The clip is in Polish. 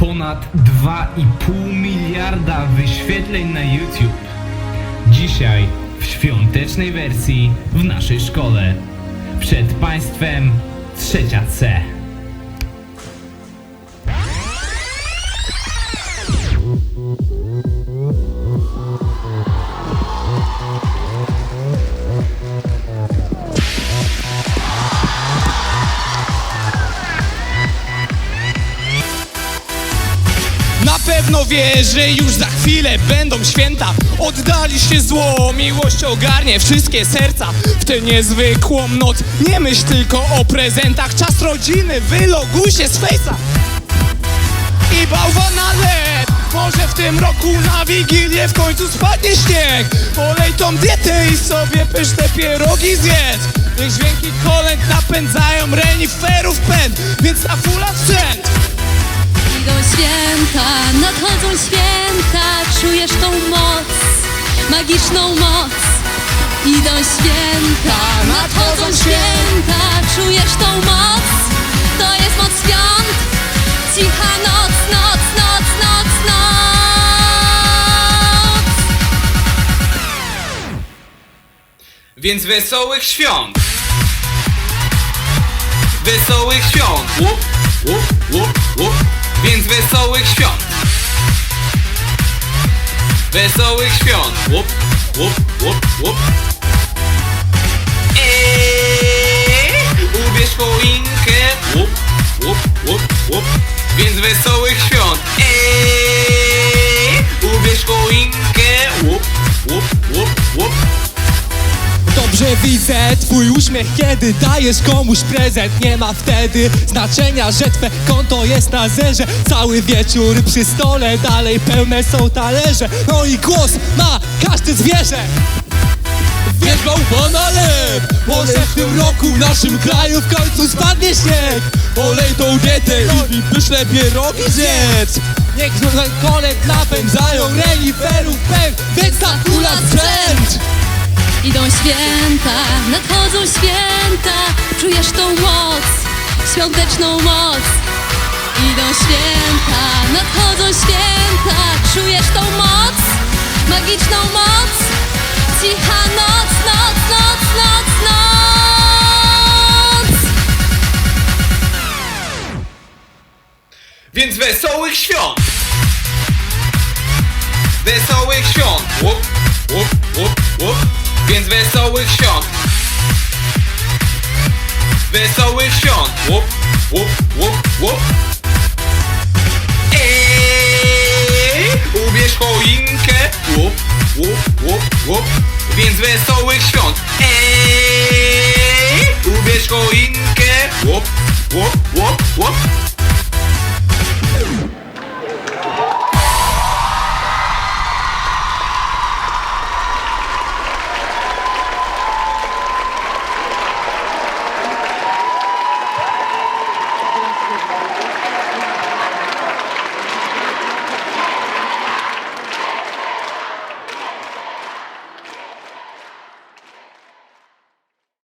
ponad 2,5 miliarda wyświetleń na YouTube. Dzisiaj w świątecznej wersji w naszej szkole. Przed Państwem trzecia C. Na pewno wie, że już za chwilę będą święta. Oddaliście zło, miłość ogarnie wszystkie serca. W tę niezwykłą noc nie myśl tylko o prezentach. Czas rodziny, wyloguj się z fejsa. I bałwan na led Może w tym roku na Wigilię w końcu spadnie śnieg. Polej tą dietę i sobie pyszne pierogi zjedz. Niech dźwięki kolęd napędzają reniferów pęd. Więc na fula święta, nadchodzą święta, czujesz tą moc, magiczną moc. Idą święta, nadchodzą święta, czujesz tą moc. To jest moc świąt, cicha noc, noc, noc, noc, noc. Więc wesołych świąt! Wesołych świąt! Łup, łup, łup, łup. Więc wesołych świąt! Wesołych świąt! Łup, łup, łup, łup. Eee, ubierz choinkę! Łup, łup, łup, łup. Więc wesołych świąt! Widzę twój uśmiech, kiedy dajesz komuś prezent Nie ma wtedy znaczenia, że twe konto jest na zerze. Cały wieczór przy stole, dalej pełne są talerze. No i głos ma każde zwierzę. Wiesz bałwana lep Może w tym roku w naszym kraju w końcu spadnie śnieg. Olej tą dietę i pyszne pierogi zjedz. Niech kolek napędzają reniferów pęd Więc ta kula sprzęt Idą święta, nadchodzą święta, czujesz tą moc, świąteczną moc. Idą święta, nadchodzą święta, czujesz tą moc, magiczną moc. Cicha noc, noc, noc, noc, noc. Więc wesołych świąt! Wesołych świąt! wesołych świąt. Eee, ubierz choinkę Łop, łop